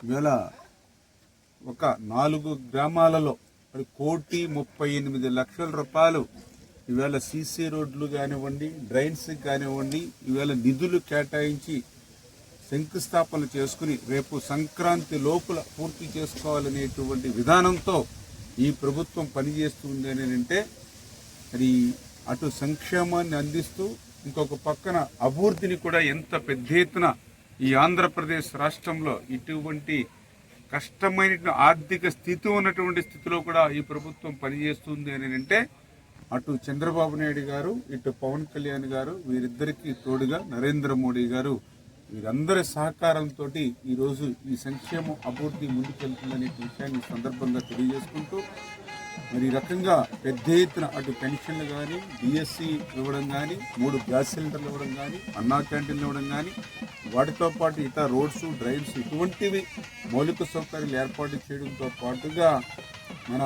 ఇవాళ ఒక నాలుగు గ్రామాలలో కోటి ముప్పై ఎనిమిది లక్షల రూపాయలు ఇవాళ సీసీ రోడ్లు కానివ్వండి డ్రైన్స్ కానివ్వండి ఇవాళ నిధులు కేటాయించి శంకుస్థాపన చేసుకుని రేపు సంక్రాంతి లోపల పూర్తి చేసుకోవాలనేటువంటి విధానంతో ఈ ప్రభుత్వం పనిచేస్తుంది అని అంటే మరి అటు సంక్షేమాన్ని అందిస్తూ ఇంకొక పక్కన అభివృద్ధిని కూడా ఎంత పెద్ద ఎత్తున ఈ ఆంధ్రప్రదేశ్ రాష్ట్రంలో ఇటువంటి కష్టమైన ఆర్థిక స్థితి ఉన్నటువంటి స్థితిలో కూడా ఈ ప్రభుత్వం పనిచేస్తుంది అని అంటే అటు చంద్రబాబు నాయుడు గారు ఇటు పవన్ కళ్యాణ్ గారు వీరిద్దరికీ తోడుగా నరేంద్ర మోడీ గారు వీరందరి సహకారంతో ఈరోజు ఈ సంక్షేమం అభివృద్ధి ముందుకెళ్తుందనే విషయాన్ని సందర్భంగా తెలియజేసుకుంటూ మరి ఈ రకంగా పెద్ద ఎత్తున అటు పెన్షన్లు కానీ బిఎస్సి ఇవ్వడం కానీ మూడు గ్యాస్ సిలిండర్లు ఇవ్వడం కానీ అన్నా క్యాంటీన్లు ఇవ్వడం కానీ వాటితో పాటు ఇతర రోడ్స్ డ్రైన్స్ ఇటువంటివి మౌలిక సౌకర్యాలు ఏర్పాటు చేయడంతో పాటుగా మన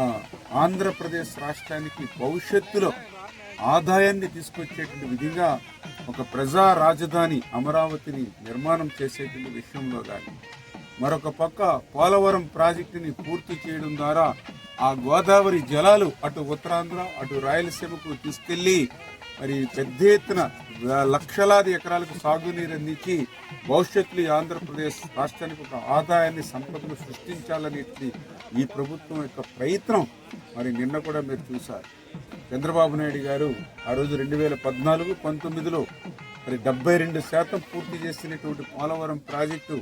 ఆంధ్రప్రదేశ్ రాష్ట్రానికి భవిష్యత్తులో ఆదాయాన్ని తీసుకొచ్చేటువంటి విధంగా ఒక ప్రజా రాజధాని అమరావతిని నిర్మాణం చేసేటువంటి విషయంలో కానీ మరొక పక్క పోలవరం ప్రాజెక్టుని పూర్తి చేయడం ద్వారా ఆ గోదావరి జలాలు అటు ఉత్తరాంధ్ర అటు రాయలసీమకు తీసుకెళ్ళి మరి పెద్ద ఎత్తున లక్షలాది ఎకరాలకు సాగునీరు అందించి భవిష్యత్తులో ఈ ఆంధ్రప్రదేశ్ రాష్ట్రానికి ఒక ఆదాయాన్ని సంపదను సృష్టించాలనేది ఈ ప్రభుత్వం యొక్క ప్రయత్నం మరి నిన్న కూడా మీరు చూశారు. చంద్రబాబు నాయుడు గారు ఆ రోజు రెండు వేల పద్నాలుగు పంతొమ్మిదిలో మరి డెబ్బై రెండు శాతం పూర్తి చేసినటువంటి పోలవరం ప్రాజెక్టు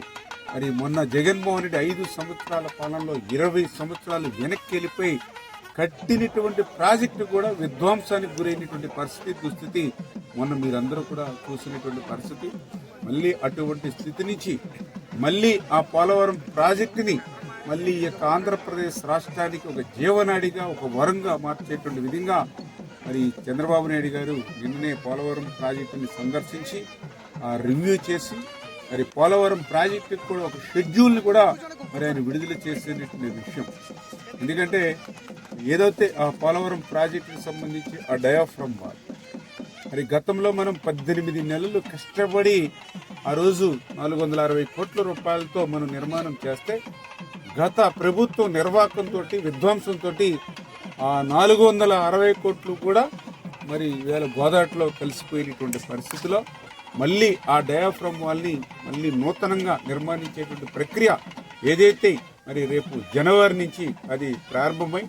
మరి మొన్న జగన్మోహన్ రెడ్డి ఐదు సంవత్సరాల పాలనలో ఇరవై సంవత్సరాలు వెనక్కి వెళ్ళిపోయి కట్టినటువంటి ప్రాజెక్టు కూడా విధ్వంసానికి గురైనటువంటి పరిస్థితి దుస్థితి మొన్న మీరందరూ కూడా చూసినటువంటి పరిస్థితి. మళ్ళీ అటువంటి స్థితి నుంచి మళ్ళీ ఆ పోలవరం ప్రాజెక్టుని మళ్ళీ ఈ యొక్క ఆంధ్రప్రదేశ్ రాష్ట్రానికి ఒక జీవనాడిగా ఒక వరంగా మార్చేటువంటి విధంగా మరి చంద్రబాబు నాయుడు గారు నిన్ననే పోలవరం ప్రాజెక్టుని సందర్శించి ఆ రివ్యూ చేసి మరి పోలవరం ప్రాజెక్టుకి కూడా ఒక షెడ్యూల్ని కూడా మరి ఆయన విడుదల చేసేటువంటి విషయం. ఎందుకంటే ఏదైతే ఆ పోలవరం ప్రాజెక్టుకి సంబంధించి ఆ డయాఫ్రమ్ వాల్ మరి గతంలో మనం పద్దెనిమిది నెలలు కష్టపడి ఆ రోజు నాలుగు వందల అరవై కోట్ల రూపాయలతో మనం నిర్మాణం చేస్తే గత ప్రభుత్వం నిర్వాహకంతో విధ్వంసంతో ఆ నాలుగు వందల అరవై కోట్లు కూడా మరి వేల గోదాట్లో కలిసిపోయినటువంటి పరిస్థితిలో మళ్ళీ ఆ డయాఫ్రమ్ వాల్ని మళ్ళీ నూతనంగా నిర్మాణించేటువంటి ప్రక్రియ ఏదైతే మరి రేపు జనవరి నుంచి అది ప్రారంభమై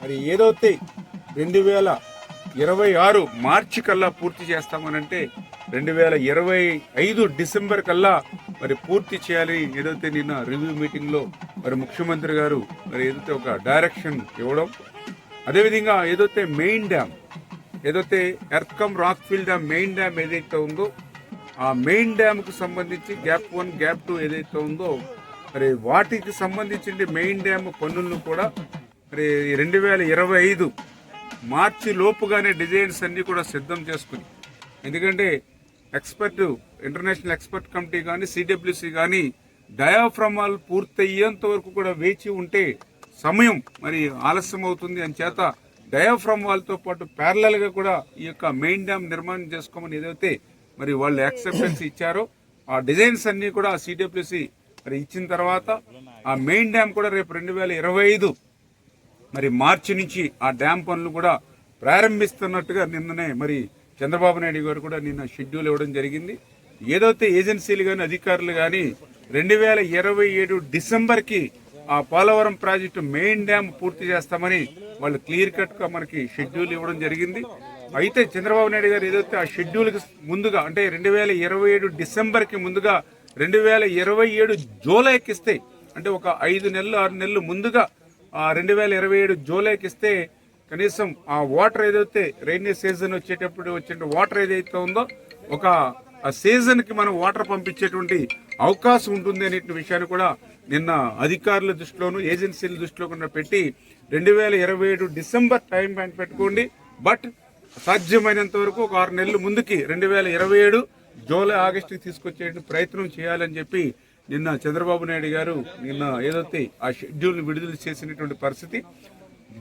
మరి ఏదైతే రెండు వేల ఇరవై ఆరు మార్చి కల్లా పూర్తి చేస్తామనంటే రెండు వేల ఇరవై ఐదు డిసెంబర్ కల్లా మరి పూర్తి చేయాలని ఏదైతే నిన్న రివ్యూ మీటింగ్లో మరి ముఖ్యమంత్రి గారు మరి ఏదైతే ఒక డైరెక్షన్ ఇవ్వడం అదేవిధంగా ఏదైతే మెయిన్ డ్యామ్ ఏదైతే ఎర్కమ్ రాక్ఫిల్ డ్యామ్ మెయిన్ డ్యామ్ ఏదైతే ఉందో ఆ మెయిన్ డ్యామ్కు సంబంధించి గ్యాప్ వన్ గ్యాప్ టూ ఏదైతే ఉందో మరి వాటికి సంబంధించిన మెయిన్ డ్యామ్ పనులను కూడా మరి రెండు వేల ఇరవై ఐదు మార్చి లోపుగానే డిజైన్స్ అన్నీ కూడా సిద్ధం చేసుకుని ఎందుకంటే ఎక్స్పర్ట్ ఇంటర్నేషనల్ ఎక్స్పర్ట్ కమిటీ కానీ సిడబ్ల్యూసి కానీ డయాఫ్రమాల్ పూర్తయ్యేంత వరకు కూడా వేచి ఉంటే సమయం మరి ఆలస్యం అవుతుంది అని చేత డయాఫ్రమ్ వాళ్ళతో పాటు ప్యారలల్గా కూడా ఈ యొక్క మెయిన్ డ్యామ్ నిర్మాణం చేసుకోమని ఏదైతే మరి వాళ్ళు యాక్సెప్టెన్స్ ఇచ్చారో ఆ డిజైన్స్ అన్నీ కూడా సిడబ్ల్యూసి మరి ఇచ్చిన తర్వాత ఆ మెయిన్ డ్యామ్ కూడా రేపు రెండు వేల ఇరవై ఐదు మరి మార్చి నుంచి ఆ డ్యామ్ పనులు కూడా ప్రారంభిస్తున్నట్టుగా నిన్ననే మరి చంద్రబాబు నాయుడు గారు కూడా నిన్న షెడ్యూల్ ఇవ్వడం జరిగింది. ఏదైతే ఏజెన్సీలు కానీ అధికారులు కానీ రెండు వేల ఇరవై ఏడు డిసెంబర్కి ఆ పోలవరం ప్రాజెక్టు మెయిన్ డ్యామ్ పూర్తి చేస్తామని వాళ్ళు క్లియర్ కట్గా మనకి షెడ్యూల్ ఇవ్వడం జరిగింది. అయితే చంద్రబాబు నాయుడు గారు ఏదైతే ఆ షెడ్యూల్కి ముందుగా అంటే రెండు వేల ఇరవై ఏడు డిసెంబర్కి ముందుగా రెండు వేల ఇరవై ఏడు జూలైకి ఇస్తే అంటే ఒక ఐదు నెలలు ఆరు నెలలు ముందుగా ఆ రెండు వేల ఇరవై ఏడు జూలైకి ఇస్తే కనీసం ఆ వాటర్ ఏదైతే రైనీ సీజన్ వచ్చేటప్పుడు వచ్చే వాటర్ ఏదైతే ఉందో ఒక ఆ సీజన్కి మనం వాటర్ పంపించేటువంటి అవకాశం ఉంటుంది అనేటువంటి విషయాన్ని కూడా నిన్న అధికారుల దృష్టిలోను ఏజెన్సీల దృష్టిలో కూడా పెట్టి రెండు వేల ఇరవై ఏడు డిసెంబర్ టైం బ్యాండ్ పెట్టుకోండి. బట్ సాధ్యమైనంత వరకు ఒక ఆరు నెలల ముందుకి రెండు వేల ఇరవై ఏడు జూలై ఆగస్టుకి తీసుకొచ్చే ప్రయత్నం చేయాలని చెప్పి నిన్న చంద్రబాబు నాయుడు గారు నిన్న ఏదైతే ఆ షెడ్యూల్ని విడుదల చేసినటువంటి పరిస్థితి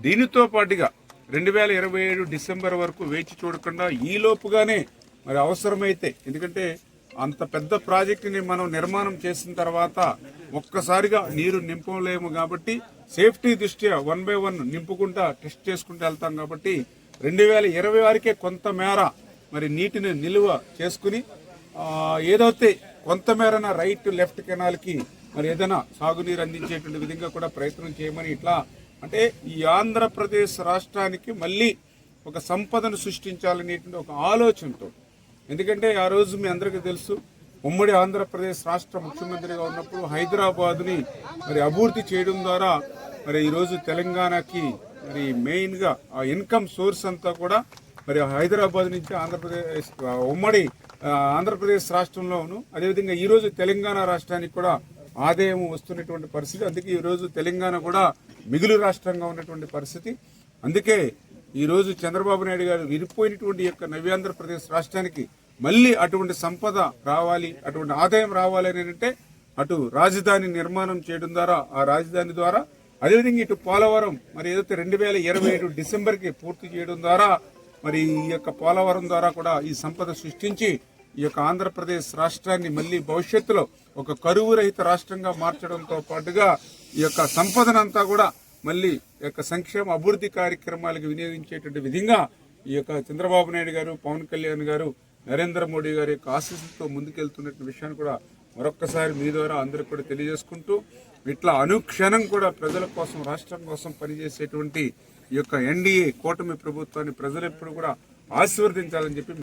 దీనితో పాటుగా రెండు వేల ఇరవై ఏడు డిసెంబర్ వరకు వేచి చూడకుండా ఈ లోపుగానే మరి అవసరమైతే ఎందుకంటే అంత పెద్ద ప్రాజెక్టుని మనం నిర్మాణం చేసిన తర్వాత ఒక్కసారిగా నీరు నింపలేము కాబట్టి సేఫ్టీ దృష్ట్యా వన్ బై వన్ నింపుకుంటా టెస్ట్ చేసుకుంటూ వెళ్తాం కాబట్టి రెండు వేల ఇరవై వారికే కొంతమేర మరి నీటిని నిల్వ చేసుకుని ఏదైతే కొంతమేరన రైట్ లెఫ్ట్ కెనాల్కి మరి ఏదైనా సాగునీరు అందించేటువంటి విధంగా కూడా ప్రయత్నం చేయమని ఇట్లా అంటే ఈ ఆంధ్రప్రదేశ్ రాష్ట్రానికి మళ్ళీ ఒక సంపదను సృష్టించాలనేటువంటి ఒక ఆలోచనతో ఎందుకంటే ఆ రోజు మీ అందరికీ తెలుసు ఉమ్మడి ఆంధ్రప్రదేశ్ రాష్ట్ర ముఖ్యమంత్రిగా ఉన్నప్పుడు హైదరాబాద్ని మరి అభివృద్ధి చేయడం ద్వారా మరి ఈరోజు తెలంగాణకి మరి మెయిన్గా ఆ ఇన్కమ్ సోర్స్ అంతా కూడా మరి హైదరాబాద్ నుంచి ఆంధ్రప్రదేశ్ ఉమ్మడి ఆంధ్రప్రదేశ్ రాష్ట్రంలోను అదేవిధంగా ఈరోజు తెలంగాణ రాష్ట్రానికి కూడా ఆదాయం వస్తున్నటువంటి పరిస్థితి. అందుకే ఈరోజు తెలంగాణ కూడా మిగులు రాష్ట్రంగా ఉన్నటువంటి పరిస్థితి. అందుకే ఈరోజు చంద్రబాబు నాయుడు గారు విరిపోయినటువంటి యొక్క నవ్యాంధ్రప్రదేశ్ రాష్ట్రానికి మళ్ళీ అటువంటి సంపద రావాలి అటువంటి ఆదాయం రావాలి అని అంటే అటు రాజధాని నిర్మాణం చేయడం ద్వారా ఆ రాజధాని ద్వారా అదేవిధంగా ఇటు పోలవరం మరి ఏదైతే రెండు వేల ఇరవై ఏడు డిసెంబర్కి పూర్తి చేయడం ద్వారా మరి ఈ యొక్క పోలవరం ద్వారా కూడా ఈ సంపద సృష్టించి ఈ యొక్క ఆంధ్రప్రదేశ్ రాష్ట్రాన్ని మళ్ళీ భవిష్యత్తులో ఒక కరువు రహిత రాష్ట్రంగా మార్చడంతో పాటుగా ఈ యొక్క సంపదనంతా కూడా మళ్ళీ ఈ యొక్క సంక్షేమ అభివృద్ధి కార్యక్రమాలకు వినియోగించేటువంటి విధంగా ఈ యొక్క చంద్రబాబు నాయుడు గారు పవన్ కళ్యాణ్ గారు నరేంద్ర మోడీ గారి యొక్క ఆశీస్సులతో ముందుకెళ్తున్నటువంటి విషయాన్ని కూడా మరొక్కసారి మీ ద్వారా అందరికి కూడా తెలియజేసుకుంటూ ఇట్లా అనుక్షణం కూడా ప్రజల కోసం రాష్ట్రం కోసం పనిచేసేటువంటి ఈ యొక్క ఎన్డీఏ కూటమి ప్రభుత్వాన్ని ప్రజలు ఎప్పుడు కూడా ఆశీర్వదించాలని చెప్పి